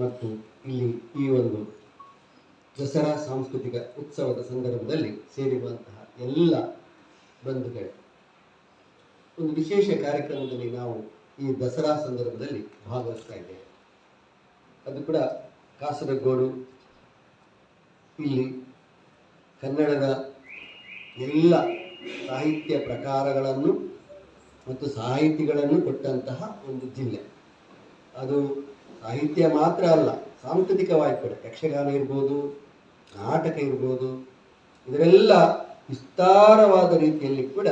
ಮತ್ತು ಇಲ್ಲಿ ಈ ಒಂದು ದಸರಾ ಸಾಂಸ್ಕೃತಿಕ ಉತ್ಸವದ ಸಂದರ್ಭದಲ್ಲಿ ಸೇರಿರುವಂತಹ ಎಲ್ಲ ಬಂಧುಗಳೇ, ಒಂದು ವಿಶೇಷ ಕಾರ್ಯಕ್ರಮದಲ್ಲಿ ನಾವು ಈ ದಸರಾ ಸಂದರ್ಭದಲ್ಲಿ ಭಾಗವಹಿಸ್ತಾ ಇದ್ದೇವೆ. ಅದು ಕೂಡ ಕಾಸರಗೋಡು, ಇಲ್ಲಿ ಕನ್ನಡದ ಎಲ್ಲ ಸಾಹಿತ್ಯ ಪ್ರಕಾರಗಳನ್ನು ಮತ್ತು ಸಾಹಿತಿಗಳನ್ನು ಕೊಟ್ಟಂತಹ ಒಂದು ಜಿಲ್ಲೆ. ಅದು ಸಾಹಿತ್ಯ ಮಾತ್ರ ಅಲ್ಲ, ಸಾಂಸ್ಕೃತಿಕವಾಗಿ ಕೂಡ. ಯಕ್ಷಗಾನ ಇರ್ಬೋದು, ನಾಟಕ ಇರ್ಬೋದು ಇದರೆಲ್ಲ ವಿಸ್ತಾರವಾದ ರೀತಿಯಲ್ಲಿ ಕೂಡ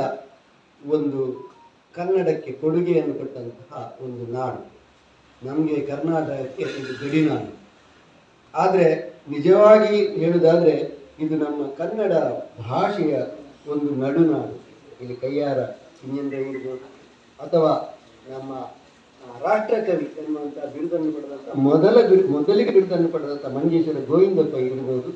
ಒಂದು ಕನ್ನಡಕ್ಕೆ ಕೊಡುಗೆಯನ್ನು ಕೊಟ್ಟಂತಹ ಒಂದು ನಾಡು. ನಮಗೆ ಕರ್ನಾಟಕಕ್ಕೆ ಇದು ಗಡಿನಾಡು ಆದರೆ ನಿಜವಾಗಿ ಹೇಳುವುದಾದರೆ ಇದು ನಮ್ಮ ಕನ್ನಡ ಭಾಷೆಯ ಒಂದು ನಡುನಾಡು. ಇಲ್ಲಿ ಕೈಯಾರ ಇಂಜಂದೆ ಇರ್ಬೋದು. ಅಥವಾ ನಮ್ಮ ಆ, ರಾಷ್ಟ್ರಕವಿ ಎನ್ನುವಂಥ ಬಿರುದನ್ನು ಪಡೆದಂಥ ಮೊದಲ ಬಿರು ಮೊದಲಿಗೆ ಬಿರುದನ್ನು ಪಡೆದಂಥ ಮಂಜೇಶ್ವರ ಗೋವಿಂದಪ್ಪ ಇರ್ಬೋದು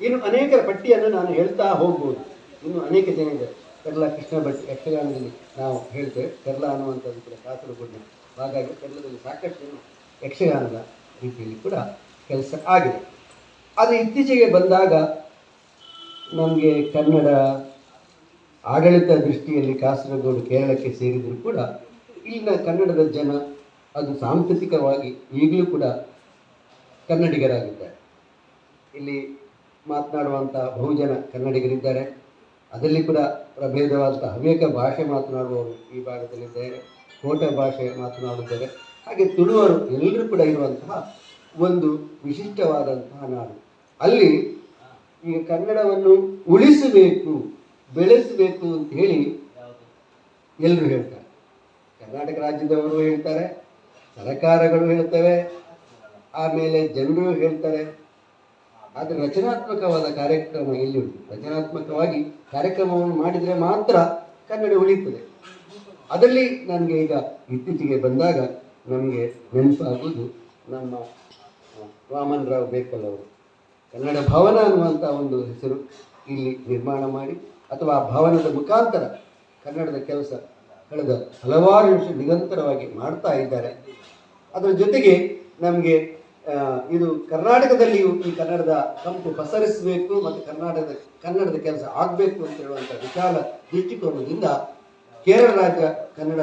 ಇನ್ನು ಅನೇಕರ ಪಟ್ಟಿಯನ್ನು ನಾನು ಹೇಳ್ತಾ ಹೋಗ್ಬೋದು. ಇನ್ನು ಅನೇಕ ಜನ ಇದೆ ಕೆರಳ ಕೃಷ್ಣ ಭಟ್ ಯಕ್ಷಗಾನದಲ್ಲಿ ನಾವು ಹೇಳ್ತೇವೆ. ಕೆರಳ ಅನ್ನುವಂಥದ್ದು ಕೂಡ ಕಾಸರಗೋಡಿನ ಹಾಗಾಗಿ ಕೆರಳದಲ್ಲಿ ಸಾಕಷ್ಟು ಯಕ್ಷಗಾನದ ರೀತಿಯಲ್ಲಿ ಕೂಡ ಕೆಲಸ ಆಗಿದೆ. ಅದು ಇತ್ತೀಚೆಗೆ ಬಂದಾಗ ನಮಗೆ ಕನ್ನಡ ಆಡಳಿತ ದೃಷ್ಟಿಯಲ್ಲಿ ಕಾಸರಗೋಡು ಕೇರಳಕ್ಕೆ ಸೇರಿದರೂ ಕೂಡ ಇಲ್ಲಿನ ಕನ್ನಡದ ಜನ ಅದು ಸಾಂಸ್ಕೃತಿಕವಾಗಿ ಈಗಲೂ ಕೂಡ ಕನ್ನಡಿಗರಾಗಿದ್ದಾರೆ. ಇಲ್ಲಿ ಮಾತನಾಡುವಂಥ ಬಹುಜನ ಕನ್ನಡಿಗರಿದ್ದಾರೆ. ಅದರಲ್ಲಿ ಕೂಡ ಪ್ರಭೇದವಾದಂಥ ಹವ್ಯಕ ಭಾಷೆ ಮಾತನಾಡುವವರು ಈ ಭಾಗದಲ್ಲಿದ್ದಾರೆ. ಕೋಟ ಭಾಷೆ ಮಾತನಾಡುತ್ತಾರೆ. ಹಾಗೆ ತುಳುವರು ಎಲ್ಲರೂ ಕೂಡ ಇರುವಂತಹ ಒಂದು ವಿಶಿಷ್ಟವಾದಂತಹ ನಾಡು. ಅಲ್ಲಿ ಈಗ ಕನ್ನಡವನ್ನು ಉಳಿಸಬೇಕು ಬೆಳೆಸಬೇಕು ಅಂತ ಹೇಳಿ ಎಲ್ಲರೂ ಹೇಳ್ತಾರೆ. ಕರ್ನಾಟಕ ರಾಜ್ಯದವರು ಹೇಳ್ತಾರೆ, ಸರ್ಕಾರಗಳು ಹೇಳ್ತವೆ, ಆಮೇಲೆ ಜನರು ಹೇಳ್ತಾರೆ. ಆದರೆ ರಚನಾತ್ಮಕವಾದ ಕಾರ್ಯಕ್ರಮ ಎಲ್ಲಿ ಉಂಟು? ರಚನಾತ್ಮಕವಾಗಿ ಕಾರ್ಯಕ್ರಮವನ್ನು ಮಾಡಿದರೆ ಮಾತ್ರ ಕನ್ನಡ ಉಳಿಯುತ್ತದೆ. ಅದರಲ್ಲಿ ನನಗೆ ಈಗ ಇತ್ತೀಚೆಗೆ ಬಂದಾಗ ನಮಗೆ ನೆನಪಾಗುವುದು ನಮ್ಮ ರಾಮನ್ ವಾಮನ್ ರಾವ್ ಬೇಕಲ್ ಅವರು. ಕನ್ನಡ ಭವನ ಅನ್ನುವಂಥ ಒಂದು ಹೆಸರು ಇಲ್ಲಿ ನಿರ್ಮಾಣ ಮಾಡಿ, ಅಥವಾ ಆ ಭವನದ ಮುಖಾಂತರ ಕನ್ನಡದ ಕೆಲಸ ಕಳೆದ ಹಲವಾರು ವರ್ಷ ನಿರಂತರವಾಗಿ ಮಾಡ್ತಾ ಇದ್ದಾರೆ. ಅದರ ಜೊತೆಗೆ ನಮಗೆ ಇದು ಕರ್ನಾಟಕದಲ್ಲಿಯೂ ಈ ಕನ್ನಡದ ಕಂಪು ಪಸರಿಸಬೇಕು ಮತ್ತು ಕರ್ನಾಟಕದ, ಕನ್ನಡದ ಕೆಲಸ ಆಗಬೇಕು ಅಂತ ಹೇಳುವಂಥ ವಿಶಾಲ ದೃಷ್ಟಿಕೋನದಿಂದ ಕೇರಳ ರಾಜ್ಯ ಕನ್ನಡ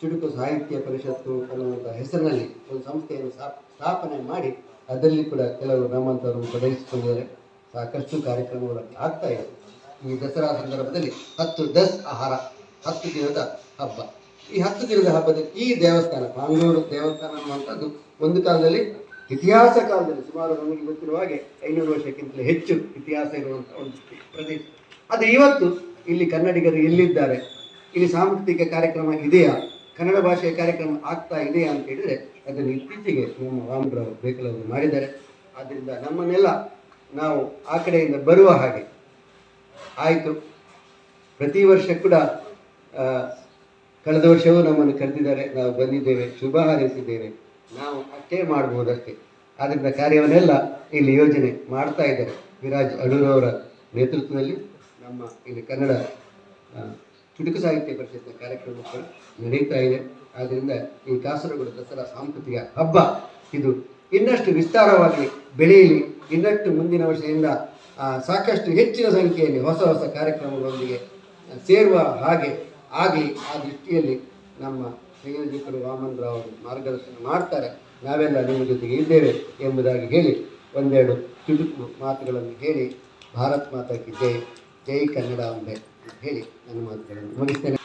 ಚುಟುಕು ಸಾಹಿತ್ಯ ಪರಿಷತ್ತು ಅನ್ನುವಂಥ ಹೆಸರಿನಲ್ಲಿ ಒಂದು ಸಂಸ್ಥೆಯನ್ನು ಸ್ಥಾಪ್- ಸ್ಥಾಪನೆ ಮಾಡಿ ಅದರಲ್ಲಿ ಕೂಡ ಕೆಲವರು ನಮ್ಮಂಥವರು ತೊಡಗಿಸಿಕೊಂಡಿದ್ದಾರೆ. ಸಾಕಷ್ಟು ಕಾರ್ಯಕ್ರಮಗಳು ಆಗ್ತಾ ಇದೆ. ಈ ದಸರಾ ಸಂದರ್ಭದಲ್ಲಿ ಹತ್ತು ದಸ್ ಆಹಾರ ಹತ್ತು ದಿನದ ಹಬ್ಬ. ಈ ಹತ್ತು ದಿನದ ಹಬ್ಬದಲ್ಲಿ ಈ ದೇವಸ್ಥಾನ ಮಂಗಳೂರು ದೇವಸ್ಥಾನ ಅನ್ನುವಂಥದ್ದು ಒಂದು ಕಾಲದಲ್ಲಿ ಇತಿಹಾಸ ಕಾಲದಲ್ಲಿ ಸುಮಾರು ನಮಗೆ ಗೊತ್ತಿರುವ ಹಾಗೆ ಐನೂರು ವರ್ಷಕ್ಕಿಂತಲೂ ಹೆಚ್ಚು ಇತಿಹಾಸ ಇರುವಂಥ ಒಂದು ಪ್ರದೇಶ. ಅದು ಇವತ್ತು ಇಲ್ಲಿ ಕನ್ನಡಿಗರು ಎಲ್ಲಿದ್ದಾರೆ? ಇಲ್ಲಿ ಸಾಂಸ್ಕೃತಿಕ ಕಾರ್ಯಕ್ರಮ ಇದೆಯಾ? ಕನ್ನಡ ಭಾಷೆಯ ಕಾರ್ಯಕ್ರಮ ಆಗ್ತಾ ಇದೆಯಾ ಅಂತ ಹೇಳಿದರೆ ಅದನ್ನು ಇತ್ತೀಚೆಗೆ ನಮ್ಮ ರಾಮರಾವ್ ಬೇಕಲವರು ಮಾಡಿದ್ದಾರೆ. ಆದ್ದರಿಂದ ನಮ್ಮನ್ನೆಲ್ಲ ನಾವು ಆ ಕಡೆಯಿಂದ ಬರುವ ಹಾಗೆ ಆಯಿತು. ಪ್ರತಿ ವರ್ಷ ಕೂಡ ಕಳೆದ ವರ್ಷವೂ ನಮ್ಮನ್ನು ಕರೆದಿದ್ದಾರೆ. ನಾವು ಬಂದಿದ್ದೇವೆ, ಶುಭ ಹಾರೈಸಿದ್ದೇವೆ. ನಾವು ಅಷ್ಟೇ ಮಾಡ್ಬೋದಷ್ಟೇ. ಆದ್ದರಿಂದ ಕಾರ್ಯವನ್ನೆಲ್ಲ ಇಲ್ಲಿ ಯೋಜನೆ ಮಾಡ್ತಾ ಇದ್ದಾರೆ. ವಿರಾಜ್ ಅಡೂರವರ ನೇತೃತ್ವದಲ್ಲಿ ನಮ್ಮ ಇಲ್ಲಿ ಕನ್ನಡ ಚುಟುಕು ಸಾಹಿತ್ಯ ಪರಿಷತ್ನ ಕಾರ್ಯಕ್ರಮ ಕೂಡ ನಡೀತಾ ಇದೆ. ಆದ್ದರಿಂದ ಈ ಕಾಸರಗೋಡು ದಸರಾ ಸಾಂಸ್ಕೃತಿಕ ಹಬ್ಬ ಇದು ಇನ್ನಷ್ಟು ವಿಸ್ತಾರವಾಗಿ ಬೆಳೆಯಲಿ. ಇನ್ನಷ್ಟು ಮುಂದಿನ ವರ್ಷದಿಂದ ಸಾಕಷ್ಟು ಹೆಚ್ಚಿನ ಸಂಖ್ಯೆಯಲ್ಲಿ ಹೊಸ ಹೊಸ ಕಾರ್ಯಕ್ರಮಗಳೊಂದಿಗೆ ಸೇರುವ ಹಾಗೆ ಆಗಲಿ ಆ ದೃಷ್ಟಿಯಲ್ಲಿ ನಮ್ಮ ಸಂಯೋಜಕರು ವಾಮನ್ ರಾವ್ ಅವರು ಮಾರ್ಗದರ್ಶನ ಮಾಡ್ತಾರೆ. ನಾವೆಲ್ಲ ನಿಮ್ಮ ಜೊತೆಗೆ ಇದ್ದೇವೆ ಎಂಬುದಾಗಿ ಹೇಳಿ ಒಂದೆರಡು ಚುಟುಕು ಮಾತುಗಳನ್ನು ಹೇಳಿ, ಭಾರತ್ ಮಾತಾಕಿ ಜೈ ಜೈ ಕನ್ನಡ ಅಂಬೆ ಹೇಳಿ ನನ್ನ ಮಾತುಗಳನ್ನು ಮುಗಿಸ್ತೇನೆ.